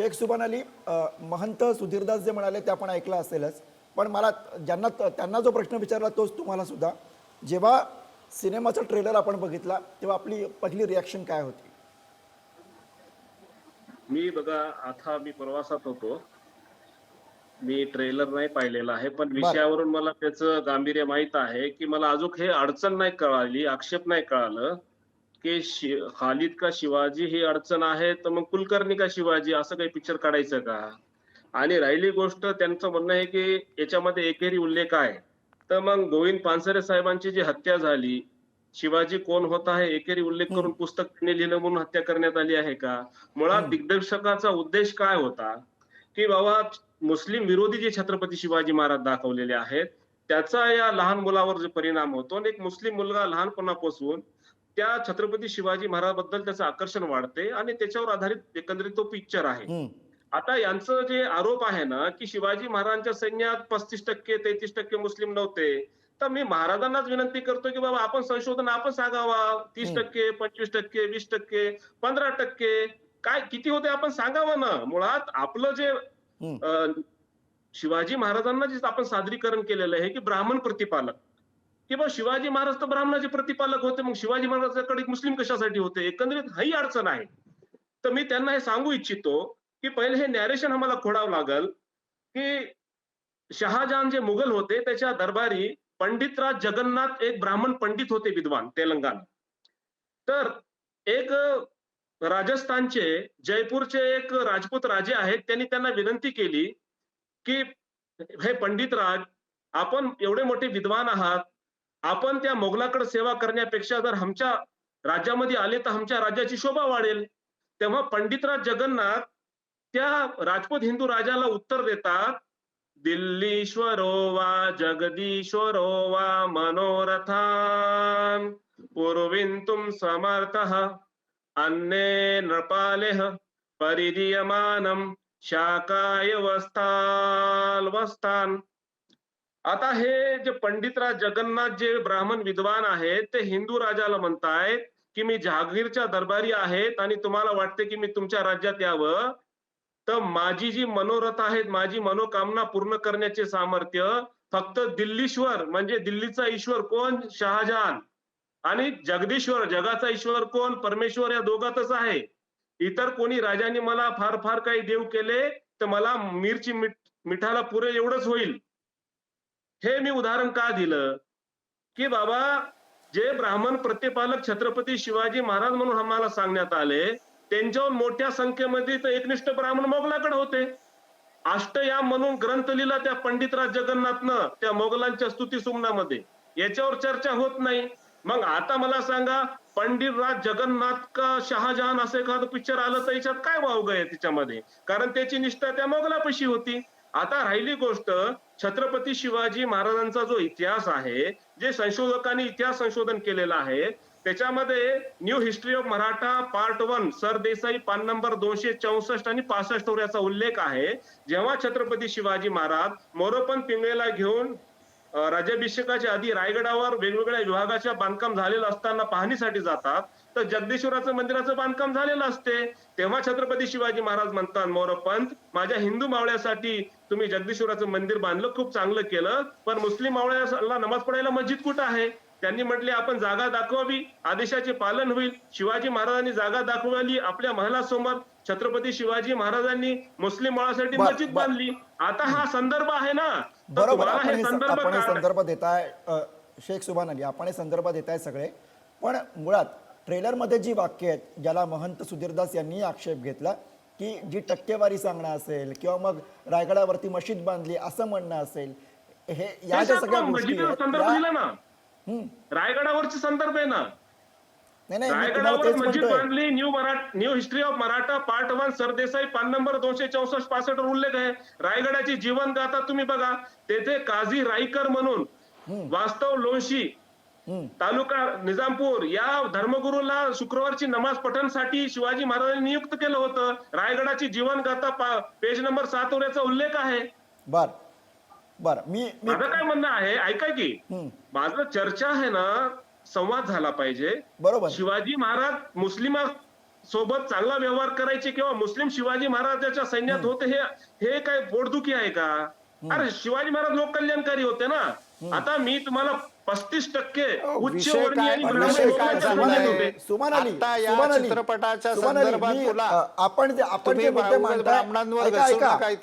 शेख सुबान अली महंत सुधीरदास जे म्हणाले ते आपण ऐकलं असेलच. पण मला ज्यांना त्यांना जो प्रश्न विचारला तोच तुम्हाला सुद्धा. जेव्हा सिनेमाचा ट्रेलर आपण बघितला तेव्हा आपली पहिली रिॲक्शन काय होती? मी बघा आता मी प्रवासात होतो. मी ट्रेलर नाही पाहिलेला आहे पण विषयावरून मला त्याचं गांभीर्य माहीत आहे की मला अजून हे अडचण नाही कळाली आक्षेप नाही कळालं. की शि खालिद का शिवाजी ही अडचण आहे तर मग कुलकर्णी का शिवाजी? असं काही पिक्चर काढायचं का? आणि राहिली गोष्ट त्यांचं म्हणणं आहे की याच्यामध्ये एकेरी उल्लेख आहे. तर मग गोविंद पानसरे साहेबांची जी हत्या झाली शिवाजी कोण होता हे एकेरी उल्लेख करून पुस्तक त्यांनी लिहिलं म्हणून हत्या करण्यात आली आहे का? मुळात दिग्दर्शकाचा उद्देश काय होता? की बाबा मुस्लिम विरोधी जे छत्रपती शिवाजी महाराज दाखवलेले आहेत त्याचा या लहान मुलावर जो परिणाम होतो आणि एक मुस्लिम मुलगा लहानपणापासून त्या छत्रपती शिवाजी महाराजबद्दल त्याचं आकर्षण वाढते आणि त्याच्यावर आधारित एकंदरीत तो पिक्चर आहे. आता यांचं जे आरोप आहे ना की शिवाजी महाराजांच्या सैन्यात पस्तीस टक्के तेहतीस टक्के मुस्लिम नव्हते तर मी महाराजांनाच विनंती करतो की बाबा आपण संशोधन आपण सांगावा. तीस. टक्के पंचवीस टक्के वीस टक्के पंधरा टक्के काय किती होते आपण सांगावं ना? मुळात आपलं जे शिवाजी महाराजांना जे आपण सादरीकरण केलेलं आहे की ब्राह्मण प्रतिपालक. की बा शिवाजी महाराज तर ब्राह्मणाचे प्रतिपालक होते मग शिवाजी महाराजांकडे मुस्लिम कशासाठी होते? एकंदरीत ही अडचण आहे. तर मी त्यांना हे सांगू इच्छितो की पहिले हे नॅरेशन आम्हाला खोडावं लागल की शहाजहान जे मुघल होते त्याच्या दरबारी पंडितराज जगन्नाथ एक ब्राह्मण पंडित होते विद्वान तेलंगणा. तर एक राजस्थानचे जयपूरचे एक राजपूत राजे आहेत त्यांनी त्यांना विनंती केली की हे पंडितराज आपण एवढे मोठे विद्वान आहात आपण त्या मोगलाकडे सेवा करण्यापेक्षा जर आमच्या राज्यामध्ये आले तर आमच्या राज्याची शोभा वाढेल. तेव्हा पंडितराज जगन्नाथ त्या राजपूत हिंदू राजाला उत्तर देतात दिल्लीश्वरो वा जगदीश्वरो वा मनोरथान पूर्विंतुम समर्थः अन्ये नृपालेह परिदीयमानम शाकाय वस्ताल वस्तान आता हे जे पंडितराज जगन्नाथ जे ब्राह्मण विद्वान आहेत ते हिंदू राजाला म्हणतायत की मी जहागीरच्या दरबारी आहेत आणि तुम्हाला वाटते की मी तुमच्या राज्यात यावं. तर माझी जी मनोरथ आहेत माझी मनोकामना पूर्ण करण्याचे सामर्थ्य फक्त दिल्लीश्वर म्हणजे दिल्लीचा ईश्वर कोण? शहाजहान. आणि जगदीश्वर जगाचा ईश्वर कोण? परमेश्वर या दोघातच आहे. इतर कोणी राजांनी मला फार फार काही देव केले तर मला मिरची मिठाला पुरे एवढंच होईल. हे मी उदाहरण का दिलं? की बाबा जे ब्राह्मण प्रतिपालक छत्रपती शिवाजी महाराज म्हणून आम्हाला सांगण्यात आले त्यांच्यावर मोठ्या संख्येमध्ये तर एकनिष्ठ ब्राह्मण मोगलाकडे होते. अष्टयाम म्हणून ग्रंथ लिहिला त्या पंडितराज जगन्नाथनं त्या मोगलांच्या स्तुती सुमनामध्ये. याच्यावर चर्चा होत नाही. मग आता मला सांगा पंडित राज जगन्नाथ का शहाजहान असं एखादं पिक्चर आलं तर याच्यात काय वावग आहे त्याच्यामध्ये? कारण त्याची निष्ठा त्या मोगलापाशी होती. आता राहिली गोष्ट छत्रपती शिवाजी महाराजांचा जो इतिहास आहे जे संशोधकांनी इतिहास संशोधन केलेलं आहे त्याच्यामध्ये new history of Maratha part one Sardesai पान नंबर दोनशे चौसष्ट आणि पासष्ट वर याचा उल्लेख आहे. जेव्हा छत्रपती शिवाजी महाराज मोरोपंत पिंगळेला घेऊन राज्याभिषेकाच्या आधी रायगडावर वेगवेगळ्या विभागाच्या बांधकाम झालेलं असताना पाहणीसाठी जातात. तर जगदीश्वराचं मंदिराचं बांधकाम झालेलं असते. तेव्हा छत्रपती शिवाजी महाराज म्हणतात मोरपंत माझ्या हिंदू मावळ्यासाठी तुम्ही जगदीश्वराचं मंदिर बांधलं खूप चांगलं केलं. पण मुस्लिम मावळ्याला नमाज पडायला मस्जिद कुठं आहे? त्यांनी म्हटले आपण जागा दाखवावी आदेशाचे पालन होईल. शिवाजी महाराजांनी जागा दाखवली आपल्या महालासमोर छत्रपती शिवाजी महाराजांनी मुस्लिम बर- मस्जिद. बांधली. आता हा संदर्भ आहे ना. बरोबर आपण हे संदर्भ देताय शेख सुभान अली आपण हे संदर्भ देताय सगळे. पण मुळात ट्रेलरमध्ये जी वाक्य आहेत ज्याला महंत सुधीरदास यांनी आक्षेप घेतला की जी टक्केवारी सांगणं असेल किंवा मग रायगडावरती मशीद बांधली असं म्हणणं असेल हे या ज्या सगळ्या गोष्टी रायगडावरचे संदर्भ आहे ना. रायगडावर मस्जिद बांधली न्यू मरा new history of Maratha part one Sardesai पान नंबर दोनशे चौसष्ट पासष्ट उल्लेख आहे. रायगडाची जीवन गाथा तुम्ही बघा. तेथे काझी राईकर म्हणून वास्तव लोणशी. तालुका निजामपूर या धर्मगुरूला शुक्रवारची नमाज पठणसाठी शिवाजी महाराजांनी नियुक्त केलं होतं. रायगडाची जीवन गाथा पेज नंबर सात वर याचा उल्लेख आहे. बर. बर मी मी माझं काय म्हणणं आहे ऐका की. माझं चर्चा आहे ना संवाद झाला पाहिजे. बरोबर. शिवाजी महाराज मुस्लिम सोबत चांगला व्यवहार करायचे किंवा मुस्लिम शिवाजी महाराजाच्या सैन्यात होते हे हे काय पोटदुखी आहे का? अरे शिवाजी महाराज लोक कल्याणकारी होते ना. आता मी तुम्हाला पस्तीस टक्के उच्च विषय वर्णीय काय आणि ब्राह्मण विषय काय लोकांच्या सुमन सैन्यात चाललाय? अली, होते. सुमन अली, आता या सुमन अली, चित्रपटाच्या सुमन अली, संदर्भात मी, तुला- अ, आपण जे आपण तुम्ही जे मुद्दे मांडताय ब्राह्मणांवर ऐका घसरू ऐका नका इथे